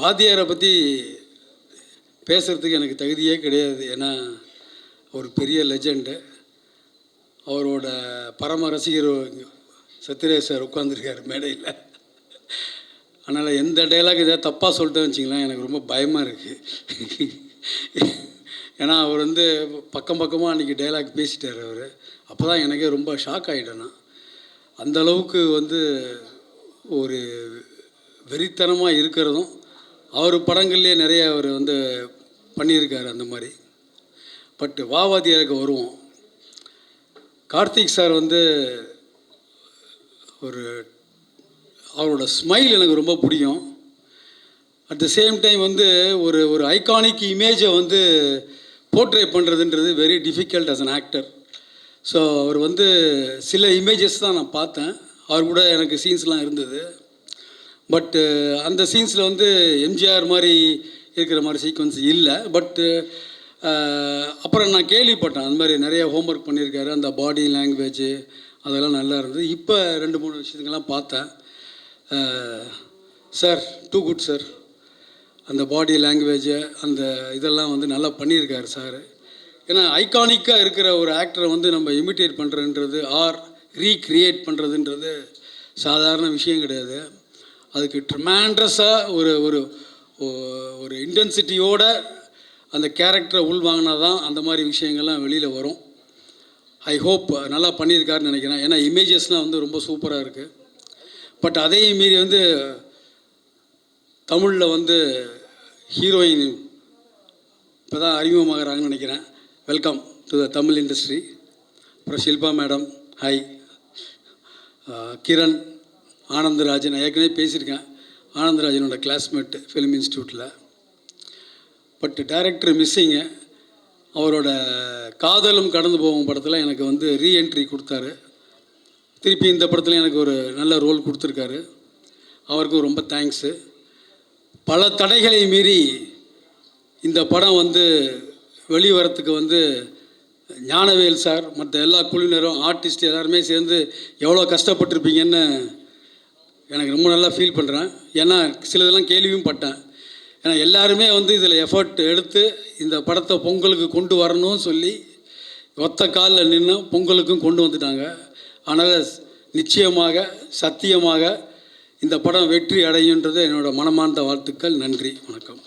வாத்தியாரை பற்றி பேசுகிறதுக்கு எனக்கு தகுதியே கிடையாது. ஏன்னா ஒரு பெரிய லெஜெண்டு அவரோட பரம ரசிகர் சத்யராஜ் சார் உட்காந்துருக்கார் மேடையில். அதனால் எந்த டைலாக் ஏதாவது தப்பாக சொல்லிட்டேன்னு வச்சிங்களேன் எனக்கு ரொம்ப பயமாக இருக்குது ஏன்னா அவர் வந்து பக்கம் பக்கமாக அன்றைக்கி டைலாக் பேசிட்டார் அவர். அப்போ தான் எனக்கே ரொம்ப ஷாக் ஆகிட்டேன் நான் அந்தளவுக்கு வந்து ஒரு வெறித்தனமாக இருக்கிறதும் அவர் படங்கள்லேயே நிறைய அவர் வந்து பண்ணியிருக்காரு அந்த மாதிரி. பட் வாவாதியாருக்கு வருவோம். கார்த்திக் சார் வந்து ஒரு அவரோட ஸ்மைல் எனக்கு ரொம்ப பிடிக்கும். அட் த சேம் டைம் வந்து ஒரு ஒரு ஐகானிக் இமேஜை வந்து போர்ட்ரேட் பண்ணுறதுன்றது very difficult as an actor so அவர் வந்து சில இமேஜஸ் தான் நான் பார்த்தேன். அவர் கூட எனக்கு சீன்ஸ்லாம் இருந்தது. பட்டு uh, அந்த சீன்ஸில் வந்து எம்ஜிஆர் மாதிரி இருக்கிற மாதிரி சீக்வன்ஸ் இல்லை. பட்டு அப்புறம் நான் கேள்விப்பட்டேன். அந்த மாதிரி நிறைய ஹோம்ஒர்க் பண்ணியிருக்காரு. அந்த பாடி லாங்குவேஜ் அதெல்லாம் நல்லா இருந்தது. இப்போ ரெண்டு மூணு விஷயத்துக்கெல்லாம் பார்த்தேன். சார் டூ குட் சார் அந்த பாடி லாங்குவேஜு அந்த இதெல்லாம் வந்து நல்லா பண்ணியிருக்காரு சார் ஏன்னா ஐகானிக்காக இருக்கிற ஒரு ஆக்டரை வந்து நம்ம இமிட்டேட் பண்ணுறதுன்றது ஆர் ரீக்ரியேட் பண்ணுறதுன்றது சாதாரண விஷயம் கிடையாது. அதுக்கு ட்ரிமாண்ட்ரஸாக ஒரு ஒரு ஒரு இன்டென்சிட்டியோட அந்த கேரக்டரை உள்வாங்கினா தான் அந்த மாதிரி விஷயங்கள்லாம் வெளியில் வரும். ஐ ஹோப் நல்லா பண்ணியிருக்காருன்னு நினைக்கிறேன். ஏன்னா இமேஜஸ்லாம் வந்து ரொம்ப சூப்பராக இருக்குது பட் அதையும் மீறி வந்து தமிழில் வந்து ஹீரோயின் இப்போ தான் அறிமுகமாகறாங்கன்னு நினைக்கிறேன். Welcome to the Tamil industry அப்புறம் ஷில்பா மேடம் ஹாய் கிரண். ஆனந்தராஜன் நான் ஏற்கனவே பேசியிருக்கேன். ஆனந்தராஜனோட கிளாஸ்மேட்டு ஃபிலிம் இன்ஸ்டியூட்டில் பட் டைரக்டர் மிஸ்ஸிங்கு அவரோட காதலும் கடந்து போகும் படத்தில் எனக்கு வந்து ரீஎன்ட்ரி கொடுத்தாரு. திருப்பி இந்த படத்தில் எனக்கு ஒரு நல்ல ரோல் கொடுத்துருக்காரு. அவருக்கும் ரொம்ப தேங்க்ஸு பல தடைகளை மீறி இந்த படம் வந்து வெளிவரத்துக்கு வந்து ஞானவேல் சார் மற்ற எல்லா குழுவினரும் ஆர்டிஸ்ட் எல்லாருமே சேர்ந்து எவ்வளோ கஷ்டப்பட்டிருப்பீங்கன்னு எனக்கு ரொம்ப நல்லா ஃபீல் பண்ணுறேன் ஏன்னா சிலதெல்லாம் கேள்வியும் பட்டேன். ஏன்னா எல்லாருமே வந்து இதில் எஃபர்ட் எடுத்து இந்த படத்தை பொங்கலுக்கு கொண்டு வரணும்னு சொல்லி ஒத்த காலில் நின்று பொங்கலுக்கும் கொண்டு வந்துட்டாங்க. அதனால் நிச்சயமாக சத்தியமாக இந்த படம் வெற்றி அடையுன்றது என்னோட மனமார்ந்த வாழ்த்துக்கள். நன்றி. வணக்கம்.